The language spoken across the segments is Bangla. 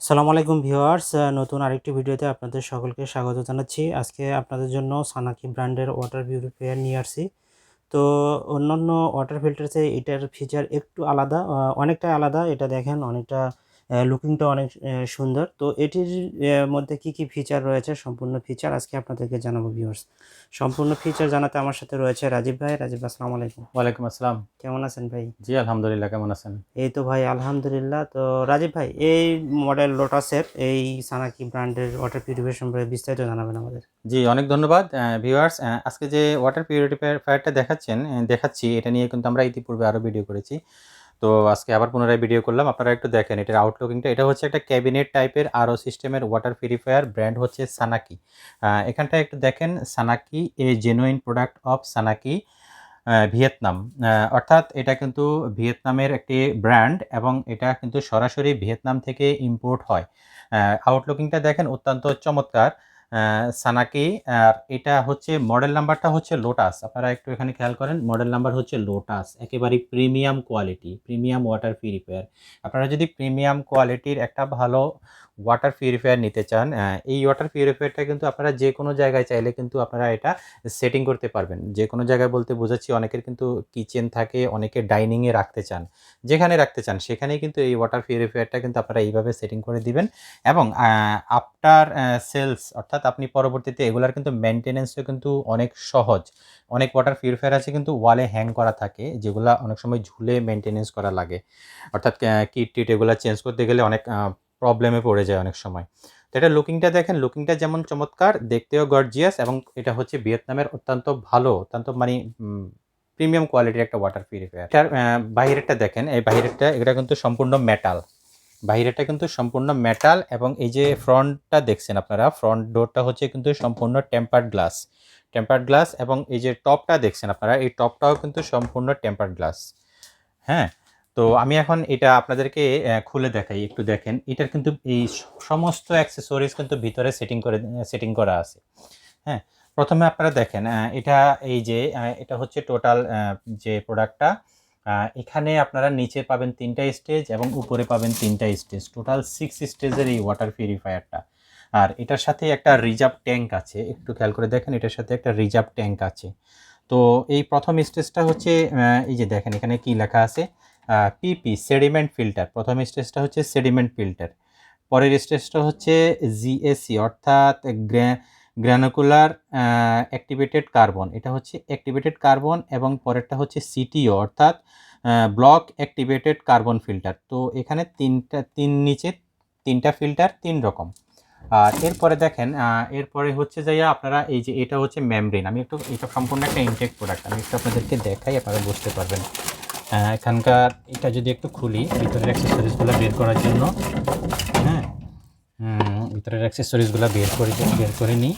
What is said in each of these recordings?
আসসালামু আলাইকুম ভিউয়ার্স নতুন আরেকটি ভিডিওতে আপনাদের সকলকে স্বাগত জানাচ্ছি। আজকে আপনাদের জন্য সানাকি ব্র্যান্ডের ওয়াটার পিউরিফায়ার নিয়ে আসছি। তো অন্যান্য ওয়াটার ফিল্টার ফিল্টারসে এটার ফিচার একটু আলাদা অনেকটা আলাদা। এটা দেখেন, অনেকটা লুকিংটা অনেক সুন্দর। তো এটির মধ্যে কি কি ফিচার রয়েছে? সম্পূর্ণ ফিচার আজকে আপনাদেরকে জানাব ভিউয়ার্স সম্পূর্ণ ফিচার জানাতে আমার সাথে রয়েছে রাজীব ভাই। রাজীব আসসালামু আলাইকুম। ওয়ালাইকুম আসসালাম। কেমন আছেন ভাই? জি আলহামদুলিল্লাহ কেমন আছেন? এই তো ভাই আলহামদুলিল্লাহ। তো রাজীব ভাই এই মডেল লোটাসের এই সানাকি ব্র্যান্ডের ওয়াটার পিউরিফায়ার সম্পর্কে বিস্তারিত জানাবেন আমাদের। জি অনেক ধন্যবাদ ভিউয়ার্স আজকে যে ওয়াটার পিউরিফায়ারটা দেখাচ্ছেন দেখাচ্ছি এটা নিয়ে কিন্তু আমরা ইতিপূর্বে আরও ভিডিও করেছি। তো আজকে আবার পুনরায় ভিডিও করলাম। আপনারা একটু দেখেন, এটার আউটলুকিংটা এটা হচ্ছে একটা ক্যাবিনেট টাইপের আরও সিস্টেমের ওয়াটার পিউরিফায়ার ব্র্যান্ড হচ্ছে সানাকি এখানটা একটু দেখেন Sanaki a genuine product of Sanaki Vietnam অর্থাৎ এটা কিন্তু ভিয়েতনামের একটি ব্র্যান্ড এবং এটা কিন্তু সরাসরি ভিয়েতনাম থেকে ইম্পোর্ট হয়। আউটলুকিংটা দেখেন অত্যন্ত চমৎকার। সানাকি, আর এটা হচ্ছে মডেল নাম্বারটা হচ্ছে লোটাস আপনারা একটু এখানে খেয়াল করেন মডেল নাম্বার হচ্ছে লোটাস একেবারে premium quality premium water purifier আপনারা যদি প্রিমিয়াম কোয়ালিটির একটা ভালো ওয়াটার পিউরিফায়ার নিতে চান এই ওয়াটার পিউরিফায়ারটা কিন্তু আপনারা যে কোনো জায়গায় চাইলে কিন্তু আপনারা এটা সেটিং করতে পারবেন। যে কোনো জায়গায় বলতে বোঝাচ্ছি অনেকের কিন্তু কিচেন থাকে, অনেকে ডাইনিংয়ে রাখতে চান। যেখানে রাখতে চান, সেখানেই কিন্তু এই ওয়াটার পিউরিফায়ারটা কিন্তু আপনারা এইভাবে সেটিং করে দিবেন এবং আফটার সেলস অর্থাৎ আপনি পরবর্তীতে এগুলার কিন্তু মেনটেনেন্সও কিন্তু অনেক সহজ। অনেক ওয়াটার পিউরিফায়ার আছে কিন্তু ওয়ালে হ্যাং করা থাকে, যেগুলা অনেক সময় ঝুলে মেনটেনেন্স করা লাগে। অর্থাৎ কিট টিট এগুলো চেঞ্জ করতে গেলে অনেক প্রবলেমে পড়ে যায় অনেক সময়। তো এটা লুকিংটা দেখেন লুকিংটা যেমন চমৎকার দেখতেও গর্জিয়াস এবং এটা হচ্ছে ভিয়েতনামের অত্যন্ত ভালো অত্যন্ত মানে প্রিমিয়াম কোয়ালিটির একটা ওয়াটার পিউরিফায়ার এটার আহ, বাইরেরটা দেখেন এই বাহিরেরটা এটা কিন্তু সম্পূর্ণ মেটাল বাইরেটা কিন্তু সম্পূর্ণ মেটাল এবং এই যে ফ্রন্টটা দেখছেন আপনারা ফ্রন্ট ডোরটা হচ্ছে কিন্তু সম্পূর্ণ টেম্পার্ড গ্লাস টেম্পার্ড গ্লাস এবং এই যে টপটা দেখছেন আপনারা এই টপটাও কিন্তু সম্পূর্ণ টেম্পার্ড গ্লাস হ্যাঁ? তো আমি এখন এটা আপনাদেরকে খুলে দেখাই, একটু দেখেন। এটার কিন্তু এই সমস্ত অ্যাক্সেসরিজ কিন্তু ভিতরে সেটিং করে সেটিং করা আছে। হ্যাঁ প্রথমে আপনারা দেখেন এটা এই যে এটা হচ্ছে টোটাল যে প্রোডাক্টটা এখানে আপনারা নিচে পাবেন তিনটা স্টেজ এবং উপরে পাবেন তিনটা স্টেজ টোটাল সিক্স স্টেজের এই ওয়াটার পিউরিফায়ারটা আর এটার সাথে একটা রিজার্ভ ট্যাঙ্ক আছে, একটু খেয়াল করে দেখেন, এটার সাথে একটা রিজার্ভ ট্যাঙ্ক আছে। তো এই প্রথম স্টেজটা হচ্ছে এই যে দেখেন, এখানে কি লেখা আছে? পিপি সেডিমেন্ট ফিল্টার প্রথম স্টেজটা হচ্ছে সেডিমেন্ট ফিল্টার পরের স্টেজটা হচ্ছে জিএসি অর্থাৎ গ্র্যানুকুলার অ্যাক্টিভেটেড কার্বন এটা হচ্ছে অ্যাক্টিভেটেড কার্বন এবং পরেরটা হচ্ছে সিটিও অর্থাৎ ব্লক অ্যাক্টিভেটেড কার্বন ফিল্টার তো এখানে তিনটা, তিন নিচে তিনটা ফিল্টার তিন রকম। আর এরপরে দেখেন এরপরে হচ্ছে যাইয়া আপনারা এই যে এটা হচ্ছে মেমব্রেন আমি একটু, এটা সম্পূর্ণ একটা ইনটেক প্রোডাক্ট আমি একটু আপনাদেরকে দেখাই, আপনারা বুঝতে পারবেন। এখানকার এটা যদি একটু খুলি, ভিতরের অ্যাক্সেসরিজগুলো বের করার জন্য হ্যাঁ ভিতরের অ্যাক্সেসরিজগুলো বের করে বের করে নিই।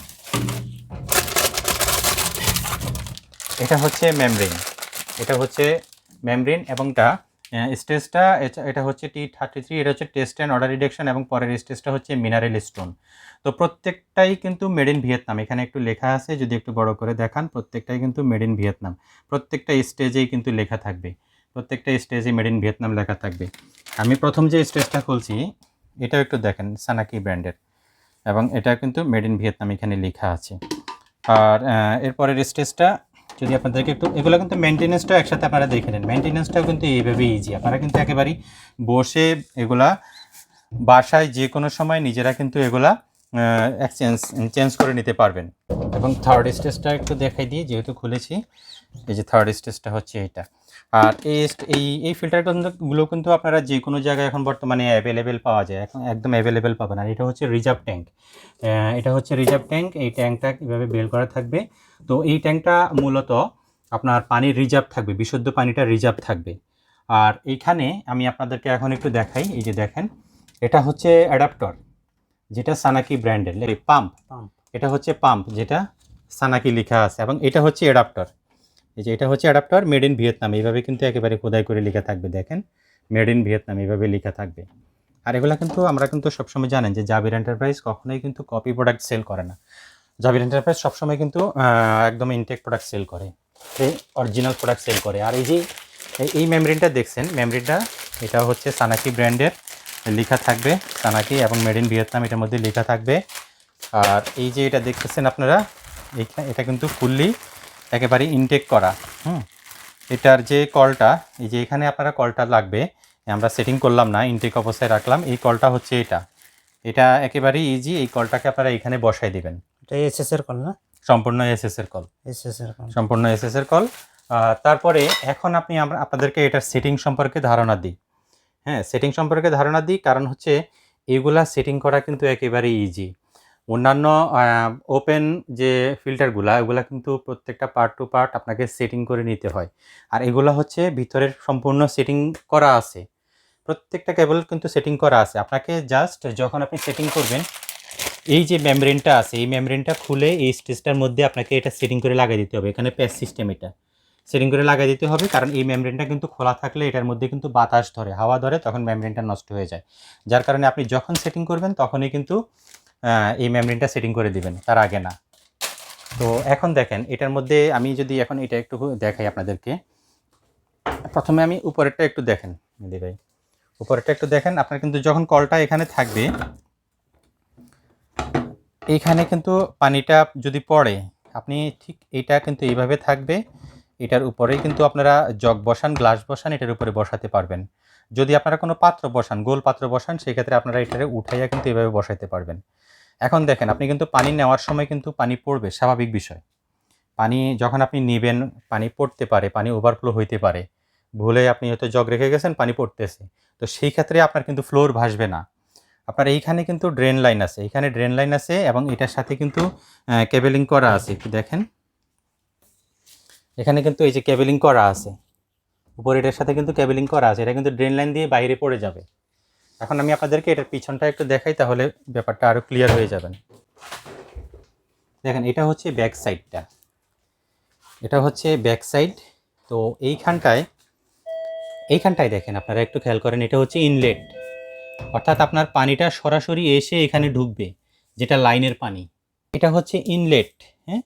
এটা হচ্ছে মেমব্রেন এটা হচ্ছে মেমব্রেন এবং টা স্টেজটা, এটা হচ্ছে টি থার্টি থ্রি এটা হচ্ছে টেস্ট অ্যান্ড অর্ডার রিডাকশন এবং পরের স্টেজটা হচ্ছে মিনারেল স্টোন তো প্রত্যেকটাই কিন্তু মেড ইন ভিয়েতনাম। এখানে একটু লেখা আছে, যদি একটু বড় করে দেখান, প্রত্যেকটাই কিন্তু মেড ইন ভিয়েতনাম। প্রত্যেকটা স্টেজেই কিন্তু লেখা থাকবে। প্রত্যেকটা স্টেজে মেড ইন ভিয়েতনাম লেখা থাকবে। আমি প্রথম যে স্টেজটা খুলছি, এটাও একটু দেখেন সানাকি ব্র্যান্ডের এবং এটা কিন্তু মেড ইন ভিয়েতনাম এখানে লেখা আছে। আর এরপরের স্টেজটা যদি আপনাদেরকে একটু, এগুলো কিন্তু মেনটেনেন্সটা একসাথে আপনারা দেখে নেন। মেনটেনেন্সটাও কিন্তু এইভাবে ইজি আপনারা কিন্তু একেবারেই বসে এগুলা বাসায় যে কোনো সময় নিজেরা কিন্তু এগুলা এক্সচেঞ্জ চেঞ্জ করে নিতে পারবেন। এবং থার্ড স্টেজটা একটু দেখাই দিই, যেহেতু খুলেছি। এই যে থার্ড স্টেজটা হচ্ছে এটা আর এই এই এই ফিল্টারগুলো কিন্তু আপনারা যে কোনো জায়গায় এখন বর্তমানে অ্যাভেলেবেল পাওয়া যায়। এখন একদম অ্যাভেলেবেল পাবেন। আর এটা হচ্ছে রিজার্ভ ট্যাঙ্ক এটা হচ্ছে রিজার্ভ ট্যাঙ্ক এই ট্যাঙ্কটা এভাবে বেল করা থাকবে। তো এই ট্যাঙ্কটা মূলত আপনার পানির রিজার্ভ থাকবে। বিশুদ্ধ পানিটা রিজার্ভ থাকবে। আর এইখানে আমি আপনাদেরকে এখন একটু দেখাই। এই যে দেখেন এটা হচ্ছে অ্যাডাপ্টর যেটা সানাকি ব্র্যান্ডের পাম্প. এটা হচ্ছে পাম্প যেটা সানাকি লেখা আছে। এবং এটা হচ্ছে অ্যাডাপ্টর এই যে এটা হচ্ছে অ্যাডাপ্টার মেড ইন ভিয়েতনাম এইভাবে কিন্তু একেবারে খোদাই করে লেখা থাকবে, দেখেন। মেড ইন ভিয়েতনাম এইভাবে লেখা থাকবে। আর এগুলা কিন্তু আমরা কিন্তু সবসময় জানেন যে জাবির এন্টারপ্রাইজ কখনোই কিন্তু কপি প্রোডাক্ট সেল করে না। জাবির এন্টারপ্রাইজ সবসময় কিন্তু একদম ইনটেক প্রোডাক্ট সেল করে। অরিজিনাল প্রোডাক্ট সেল করে। আর এই যে, এই- মেমরিনটা দেখছেন মেমরিনটা এটা হচ্ছে সানাকি ব্র্যান্ডের লেখা থাকবে। সানাকি এবং মেড ইন ভিয়েতনাম এটার মধ্যে লেখা থাকবে। আর এই যে এটা দেখতেছেন আপনারা এটা কিন্তু ফুললি একেবারে ইনটেক করা হুম? এটার যে কলটা এই যে এখানে আপনারা কলটা লাগবে আমরা সেটিং করলাম না ইনটেক অবস্থায় রাখলাম এই কলটা হচ্ছে এটা। এটা একেবারেই ইজি এই কলটাকে আপনারা এখানে বসাই দিবেন। এটা এসএস এর কল না? সম্পূর্ণ এসএস এর কল। এসএস এর কল। সম্পূর্ণ এসএস এর কল। তারপরে এখন আপনি আমরা আপনাদেরকে এটার সেটিং সম্পর্কে ধারণা দিই। হ্যাঁ সেটিং সম্পর্কে ধারণা দিই কারণ হচ্ছে এগুলা সেটিং করা কিন্তু একেবারে ইজি অন্যান্য ওপেন যে ফিল্টারগুলা এগুলা কিন্তু প্রত্যেকটা পার্ট টু পার্ট আপনাকে সেটিং করে নিতে হয়। আর এগুলা হচ্ছে ভিতরের সম্পূর্ণ সেটিং করা আছে। প্রত্যেকটা কেবল কিন্তু সেটিং করা আছে। আপনাকে জাস্ট যখন আপনি সেটিং করবেন, এই যে মেমব্রেনটা আছে, এই মেমব্রেনটা খুলে এই স্টেজটার মধ্যে আপনাকে এটা সেটিং করে লাগিয়ে দিতে হবে। এখানে প্যাচ সিস্টেম এটা। সেটিং করে লাগিয়ে দিতে হবে, কারণ এই মেমব্রেনটা কিন্তু খোলা থাকলে এটার মধ্যে কিন্তু বাতাস ধরে। হাওয়া ধরে, তখন মেমব্রেনটা নষ্ট হয়ে যায়। যার কারণে আপনি যখন সেটিং করবেন, তখনই কিন্তু এই মেমরিনটা সেটিং করে দিবেন, তার আগে না। তো এখন দেখেন, এটার মধ্যে আমি যদি এখন এটা একটু দেখাই আপনাদেরকে। প্রথমে আমি উপরেরটা একটু দেখেন মেহেদি ভাই। উপরেরটা একটু দেখেন, আপনার কিন্তু যখন কলটা এখানে থাকবে এইখানে কিন্তু পানিটা যদি পড়ে, আপনি ঠিক এটা কিন্তু এইভাবে থাকবে, এটার উপরেই কিন্তু আপনারা জগ বসান, গ্লাস বসান, এটার উপরে বসাতে পারবেন। যদি আপনারা কোনো পাত্র বসান, গোল পাত্র বসান, সেক্ষেত্রে আপনারা এটারে উঠাইয়া কিন্তু এভাবে বসাইতে পারবেন। এখন দেখেন, আপনি কিন্তু পানি নেওয়ার সময় কিন্তু পানি পড়বে, স্বাভাবিক বিষয়। পানি যখন আপনি নেবেন, পানি পড়তে পারে, পানি ওভারফ্লো হইতে পারে। ভুলে আপনি হয়তো জগ রেখে গেছেন, পানি পড়তেছে। তো সেই ক্ষেত্রে আপনার কিন্তু ফ্লোর ভাসবে না। আপনার এইখানে কিন্তু ড্রেন লাইন আছে। এখানে ড্রেন লাইন আছে এবং এটার সাথে কিন্তু কেবেলিং করা আছে। একটু দেখেন। এখানে কিন্তু এই যে কেবেলিং করা আছে। উপরে এটার সাথে কিন্তু কেবেলিং করা আছে। এটা কিন্তু ড্রেন লাইন দিয়ে বাইরে পড়ে যাবে। এখন আমি আপনাদেরকে এটার পিছনটা একটু দেখাই, তাহলে ব্যাপারটা আরও ক্লিয়ার হয়ে যাবেন দেখেন, এটা হচ্ছে ব্যাক সাইডটা এটা হচ্ছে ব্যাক সাইড তো এইখানটায় এইখানটায় দেখেন, আপনারা একটু খেয়াল করেন, এটা হচ্ছে ইনলেট অর্থাৎ আপনার পানিটা সরাসরি এসে এখানে ঢুকবে, যেটা লাইনের পানি। এটা হচ্ছে ইনলেট হ্যাঁ?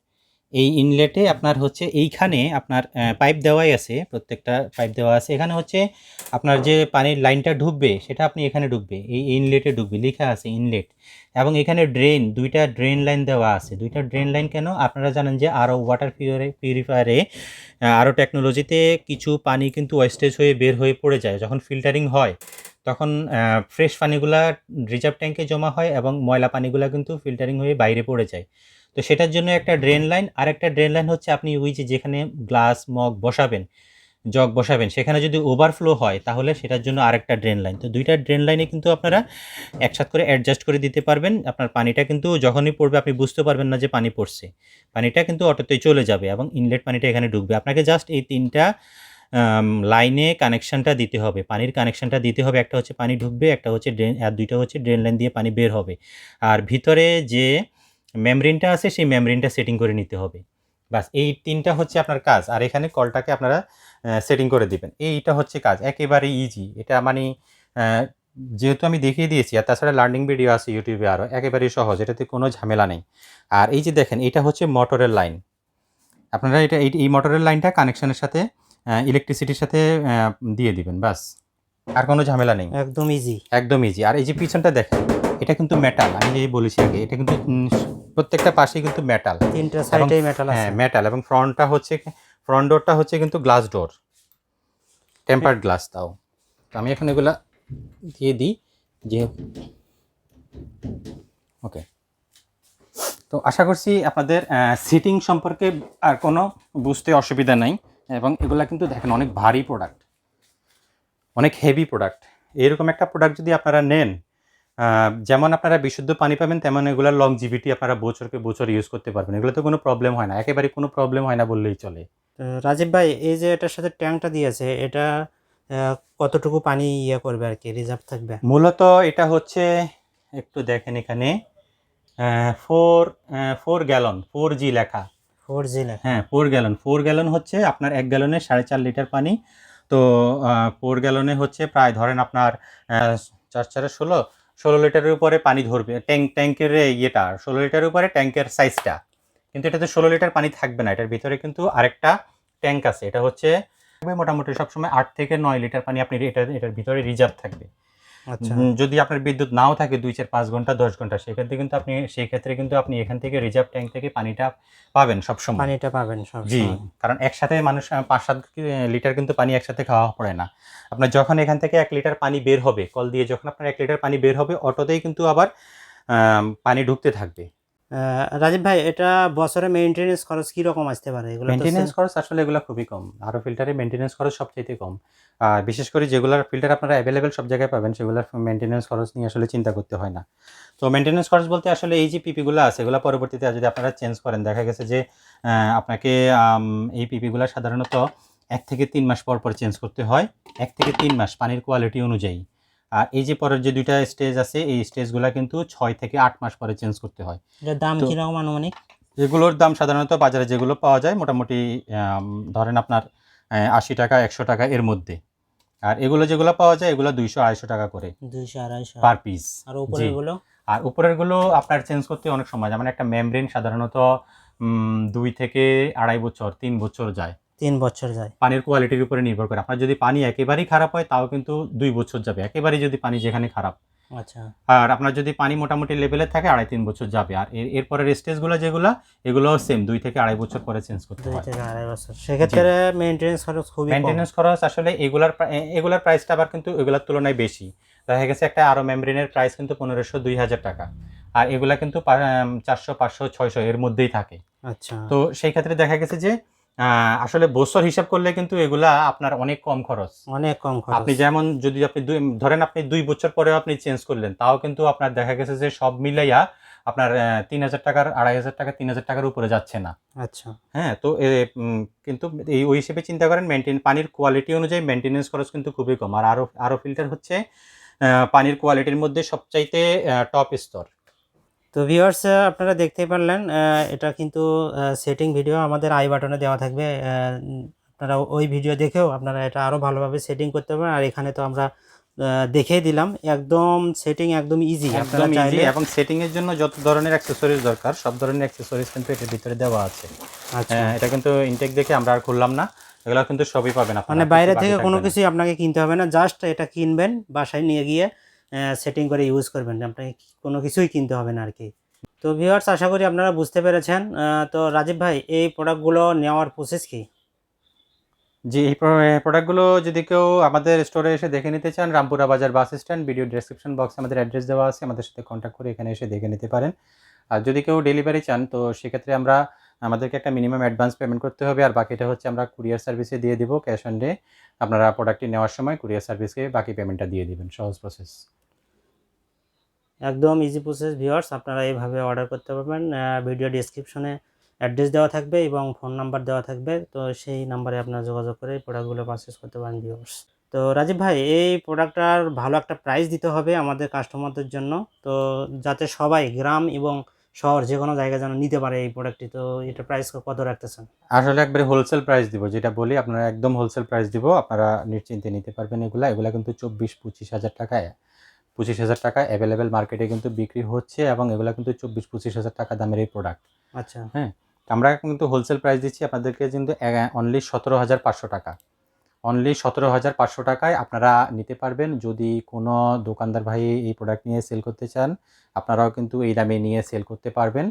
এই ইনলেটে আপনার হচ্ছে এইখানে আপনার পাইপ দেওয়াই আছে, প্রত্যেকটা পাইপ দেওয়া আছে। এখানে হচ্ছে আপনার যে পানির লাইনটা ঢুকবে, সেটা আপনি এখানে ঢুকবে। এই ইনলেটে ঢুকবে, লেখা আছে ইনলেট এবং এখানে ড্রেন দুইটা ড্রেন লাইন দেওয়া আছে। দুইটা ড্রেন লাইন কেন? আপনারা জানেন যে আরও ওয়াটার পিউরি পিউরিফায়ারে আরও টেকনোলজিতে কিছু পানি কিন্তু ওয়েস্টেজ হয়ে বের হয়ে পড়ে যায়। যখন ফিল্টারিং হয়, তখন ফ্রেশ পানিগুলা রিজার্ভ ট্যাঙ্কে জমা হয় এবং ময়লা পানিগুলা কিন্তু ফিল্টারিং হয়ে বাইরে পড়ে যায়। তো সেটার জন্য একটা ড্রেন লাইন আর একটা ড্রেন লাইন হচ্ছে আপনি ওই যে যেখানে গ্লাস মগ বসাবেন জগ বসাবেন, সেখানে যদি ওভারফ্লো হয়, তাহলে সেটার জন্য আরেকটা ড্রেন লাইন তো দুইটা ড্রেন লাইনে কিন্তু আপনারা একসাথে করে অ্যাডজাস্ট করে দিতে পারবেন। আপনার পানিটা কিন্তু যখনই পড়বে, আপনি বুঝতে পারবেন না যে পানি পড়ছে। পানিটা কিন্তু অটোতেই চলে যাবে এবং ইনলেট পানিটা এখানে ঢুকবে। আপনাকে জাস্ট এই তিনটা লাইনে কানেকশনটা দিতে হবে। পানির কানেকশনটা দিতে হবে। একটা হচ্ছে পানি ঢুকবে, একটা হচ্ছে ড্রেন আর দুইটা হচ্ছে ড্রেন লাইন দিয়ে পানি বের হবে। আর ভিতরে যে মেমরিনটা আছে সেই মেমরিনটা সেটিং করে নিতে হবে। বাস এই তিনটা হচ্ছে আপনার কাজ। আর এখানে কলটাকে আপনারা সেটিং করে দিবেন। এইটা হচ্ছে কাজ। একেবারে ইজি এটা মানে যেহেতু আমি দেখিয়ে দিয়েছি আর তাছাড়া লার্নিং ভিডিও আছে ইউটিউবে আরও একেবারেই সহজ। এটাতে কোনো ঝামেলা নেই। আর এই যে দেখেন এটা হচ্ছে মোটরের লাইন আপনারা এটা এই মোটরের লাইনটা কানেকশনের সাথে ইলেকট্রিসিটির সাথে দিয়ে দিবেন। বাস আর কোনো ঝামেলা নেই। একদম ইজি একদম ইজি আর এই যে পিছনটা দেখেন এটা কিন্তু মেটাল আমি যে বলেছি আগে এটা কিন্তু প্রত্যেকটা পাশেই কিন্তু মেটাল তিনটা সাইডেই মেটাল আছে হ্যাঁ মেটাল এবং ফ্রন্টটা হচ্ছে ফ্রন্ট ডোরটা হচ্ছে কিন্তু গ্লাস ডোর টেম্পার্ড গ্লাস তাও। তো আমি এখন এগুলা দিয়ে দিই যে ওকে তো আশা করছি আপনাদের সিটিং সম্পর্কে আর কোনো বুঝতে অসুবিধা নাই এবং এগুলা কিন্তু দেখেন অনেক ভারী প্রোডাক্ট অনেক হেভি প্রোডাক্ট এরকম একটা প্রোডাক্ট যদি আপনারা নেন যেমন আপনারা বিশুদ্ধ পানি পাবেন তেমন এগুলোর লংজিভিটি আপনারা বছরকে বছর ইউজ করতে পারবেন। এগুলো তো কোনো প্রবলেম হয় না। একেবারে কোনো প্রবলেম হয় না বললেই চলে। তো রাজীব ভাই এই যে এটার সাথে ট্যাঙ্কটা দিয়েছে এটা কতটুকু পানি ইয়ে করবে আর কি রিজার্ভ থাকবে? মূলত এটা হচ্ছে একটু দেখেন এখানে four four gallon four G লেখা। ফোর জি লেখা। হ্যাঁ ফোর গ্যালন ফোর গ্যালন হচ্ছে আপনার এক গ্যালনে সাড়ে চার লিটার পানি। তো ফোর গ্যালনে হচ্ছে প্রায় ধরেন আপনার চার চারে ষোলো ষোলো লিটারের উপরে পানি ধরবে ট্যাঙ্ক ট্যাঙ্কের ইয়েটা, ষোলো লিটারের উপরে ট্যাঙ্কের সাইজটা কিন্তু এটাতে ষোলো লিটার পানি থাকবে না, এটার ভিতরে কিন্তু আরেকটা ট্যাঙ্ক আছে, এটা হচ্ছে মোটামুটি সবসময় আট থেকে নয় লিটার পানি আপনি এটা, এটার ভিতরে রিজার্ভ থাকবে। যদি আপনার বিদ্যুৎ নাও থাকে দুই চার পাঁচ ঘণ্টা দশ ঘণ্টা সেক্ষেত্রে কিন্তু আপনি সেই ক্ষেত্রে কিন্তু আপনি এখান থেকে রিজার্ভ ট্যাঙ্ক থেকে পানিটা পাবেন সবসময়। পানিটা পাবেন সব জি কারণ একসাথে মানুষ পাঁচ সাত লিটার কিন্তু পানি একসাথে খাওয়া পড়ে না। আপনার যখন এখান থেকে এক লিটার পানি বের হবে কল দিয়ে যখন আপনার এক লিটার পানি বের হবে অটোতেই কিন্তু আবার পানি ঢুকতে থাকবে। রাজীব ভাই এটা বছরে মেইনটেনেন্স খরচ কি রকম আসতে পারে? এগুলো তো মেনটেনেন্স সে- খরচ আসলে এগুলো খুবই কম। আরও ফিল্টারে মেনটেনেন্স খরচ সবচাইতে কম। আর বিশেষ করে যেগুলোর ফিল্টার আপনারা অ্যাভেলেবেল সব জায়গায় পাবেন সেগুলোর মেনটেনেন্স খরচ নিয়ে আসলে চিন্তা করতে হয় না। তো মেনটেনেন্স খরচ বলতে আসলে এই যে পিপিগুলো আছে এগুলো পরবর্তীতে যদি আপনারা চেঞ্জ করেন দেখা গেছে যে আপনাকে এই পিপিগুলো সাধারণত এক থেকে তিন মাস পর পর চেঞ্জ করতে হয়। এক থেকে তিন মাস পানির কোয়ালিটি অনুযায়ী। আর এই যে পরের যে দুইটা স্টেজ আছে এই স্টেজগুলো কিন্তু ছয় থেকে আট মাস পরে চেঞ্জ করতে হয়। দাম কীরকম আনুমানিক? এগুলোর দাম সাধারণত বাজারে যেগুলো পাওয়া যায় মোটামুটি ধরেন আপনার আশি টাকা একশো টাকা এর মধ্যে। আর এগুলো যেগুলো পাওয়া যায় এগুলো দুইশো আড়াইশো টাকা করে দুইশো আড়াইশো। পার পিস আর উপরে জি। এগুলো আর উপরেরগুলো আপনার চেঞ্জ করতে অনেক সময় যেমন একটা মেমব্রেন সাধারণত দুই থেকে আড়াই বছর তিন বছর যায়। তিন বছর যায়। পানির কোয়ালিটির উপরে নির্ভর করে। আপনার যদি পানি একেবারেই খারাপ হয় তাও কিন্তু দুই বছর যাবে। একেবারেই যদি পানি যেখানে খারাপ। আচ্ছা। আর আপনার যদি পানি মোটামুটি লেভেলে থাকে আড়াই তিন বছর যাবে। আর এর এরপরের স্টেজগুলো যেগুলো এগুলো সেম দুই থেকে আড়াই বছর পরে চেঞ্জ করতে দুই হয় থেকে আড়াই বছর। সেক্ষেত্রে মেইনটেনেন্স খরচ খুবই কম। মেনটেনেন্স খরচ আসলে এগুলার এগুলার প্রাইসটা আবার কিন্তু এগুলার তুলনায় বেশি। দেখা গেছে একটা আরও মেমব্রেনের প্রাইস কিন্তু পনেরোশো দুই হাজার টাকা। আর এগুলা কিন্তু চারশো পাঁচশো ছয়শো এর মধ্যেই থাকে। আচ্ছা। তো সেই ক্ষেত্রে দেখা গেছে যে আসলে বছর হিসাব করলে কিন্তু এগুলা আপনার অনেক কম খরচ। অনেক কম খরচ। আপনি যেমন যদি আপনি দুই ধরেন আপনি দুই বছর পরেও আপনি চেঞ্জ করলেন তাও কিন্তু আপনার দেখা গেছে যে সব মিলাইয়া আপনার তিন হাজার টাকার আড়াই হাজার টাকা তিন হাজার টাকার উপরে যাচ্ছে না। আচ্ছা। হ্যাঁ তো এ, কিন্তু এই ওই হিসেবে চিন্তা করেন মেনটেন পানির কোয়ালিটি অনুযায়ী মেনটেনেন্স খরচ কিন্তু খুবই কম। আর আরও আরও ফিল্টার হচ্ছে পানির কোয়ালিটির মধ্যে সবচাইতে টপ স্তর তো ভিউয়ার্স আপনারা দেখতে পারলেন এটা কিন্তু সেটিং ভিডিও আমাদের আই বাটনে দেওয়া থাকবে। আপনারা ওই ভিডিও দেখেও আপনারা এটা আরও ভালোভাবে সেটিং করতে পারেন আর এখানে তো আমরা দেখিয়ে দিলাম একদম সেটিং একদম ইজি আপনারা একদম ইজি চাইলে এবং সেটিং এর জন্য যত ধরনের অ্যাক্সেসরিজ দরকার সব ধরনের অ্যাক্সেসরিজ কিন্তু এটার ভিতরে দেওয়া আছে। আচ্ছা। হ্যাঁ, এটা কিন্তু ইনটেক দেখে আমরা আর খুললাম না। এগুলো কিন্তু সবই পাবেন আপনারা। মানে বাইরে থেকে কোনো। কিছুই আপনাকে কিনতে হবে না। জাস্ট এটা কিনবেন বাসায় নিয়ে গিয়ে সেটিং করে ইউজ করবেন। আপনাকে কোনো কিছুই কিনতে হবে না আর কি তো ভিউয়ার্স আশা করি আপনারা বুঝতে পেরেছেন। তো রাজীব ভাই, এই প্রোডাক্টগুলো নেওয়ার প্রসেস কি? জি, এই প্রোডাক্টগুলো যদি কেউ আমাদের স্টোরে এসে দেখে নিতে চান, রামপুরা বাজার বাস স্ট্যান্ড ভিডিও ডেসক্রিপশন বক্সে আমাদের অ্যাড্রেস দেওয়া আছে, আমাদের সাথে কন্ট্যাক্ট করে এখানে এসে দেখে নিতে পারেন। আর যদি কেউ ডেলিভারি চান, তো সেক্ষেত্রে আমরা, আমাদেরকে একটা মিনিমাম অ্যাডভান্স পেমেন্ট করতে হবে। আর বাকিটা হচ্ছে আমরা কুরিয়ার সার্ভিসে দিয়ে দিব ক্যাশ অন ডে আপনারা প্রোডাক্টটি নেওয়ার সময় কুরিয়ার সার্ভিসকে বাকি পেমেন্টটা দিয়ে দিবেন, সহজ প্রসেস একদম ইজি প্রসেস ভিউয়ার্স আপনারা এইভাবে অর্ডার করতে পারবেন। ভিডিও ডিসক্রিপশনে অ্যাড্রেস দেওয়া থাকবে এবং ফোন নাম্বার দেওয়া থাকবে। তো সেই নাম্বারে আপনারা যোগাযোগ করে এই প্রোডাক্টগুলো পারচেস করতে পারেন ভিউয়ার্স তো রাজীব ভাই, এই প্রোডাক্টটার ভালো একটা প্রাইস দিতে হবে আমাদের কাস্টমারদের জন্য। তো যাতে সবাই, গ্রাম এবং শহর যে কোনো জায়গায় যেন নিতে পারে এই প্রোডাক্টটি তো এটা প্রাইস কত রাখতেছেন? আসলে একবারে হোলসেল প্রাইস দিব, যেটা বলি, আপনারা একদম হোলসেল প্রাইস দিব। আপনারা নিশ্চিন্তে নিতে পারবেন এগুলা। এগুলা কিন্তু চব্বিশ পঁচিশ হাজার টাকায়। পঁচিশ হাজার টাকা অ্যাভেলেবেল মার্কেটে কিন্তু বিক্রি হচ্ছে এবং এগুলো কিন্তু চব্বিশ পঁচিশ হাজার টাকা দামের এই প্রোডাক্ট আচ্ছা। হ্যাঁ আমরা কিন্তু হোলসেল প্রাইস দিচ্ছি আপনাদেরকে কিন্তু অনলি সতেরো হাজার পাঁচশো টাকা। অনলি সতেরো হাজার পাঁচশো টাকায় আপনারা নিতে পারবেন যদি কোনো দোকানদার ভাই এই প্রোডাক্ট নিয়ে সেল করতে চান আপনারাও কিন্তু এই দামে নিয়ে সেল করতে পারবেন।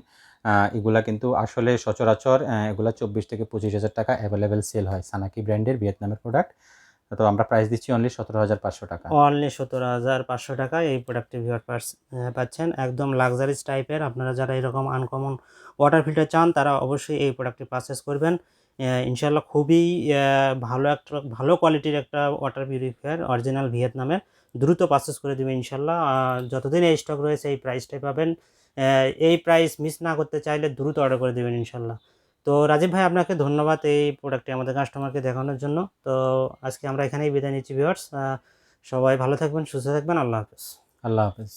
এগুলা কিন্তু আসলে সচরাচর এগুলা চব্বিশ থেকে পঁচিশ হাজার টাকা অ্যাভেলেবেল সেল হয় সানাকি ব্র্যান্ডের ভিয়েতনামের প্রোডাক্ট তো আমরা প্রাইস দিচ্ছি অনলি সতেরো হাজার পাঁচশো টাকা। অনলি সতেরো হাজার পাঁচশো টাকা এই প্রোডাক্টটি ভিউয়ার পাচ্ছেন। একদম লাক্সারিস টাইপের আপনারা যারা এরকম আনকমন ওয়াটার ফিল্টার চান, তারা অবশ্যই এই প্রোডাক্টটি পারচেস করবেন। ইনশাল্লাহ খুবই ভালো একটা, ভালো কোয়ালিটির একটা ওয়াটার পিউরিফায়ার অরিজিনাল ভিয়েতনামের দ্রুত পারচেস করে দেবেন ইনশাল্লাহ যতদিন এই স্টক রয়েছে, এই প্রাইসটাই পাবেন। এই প্রাইস মিস না করতে চাইলে দ্রুত অর্ডার করে দেবেন ইনশাল্লাহ তো রাজীব ভাই, আপনাকে ধন্যবাদ এই প্রোডাক্টটি আমাদের কাস্টমারকে দেখানোর জন্য। তো আজকে আমরা এখানেই বিদায় নিচ্ছি ভিওয়ার্স সবাই ভালো থাকবেন, সুস্থ থাকবেন। আল্লাহ হাফেজ। আল্লাহ হাফিজ।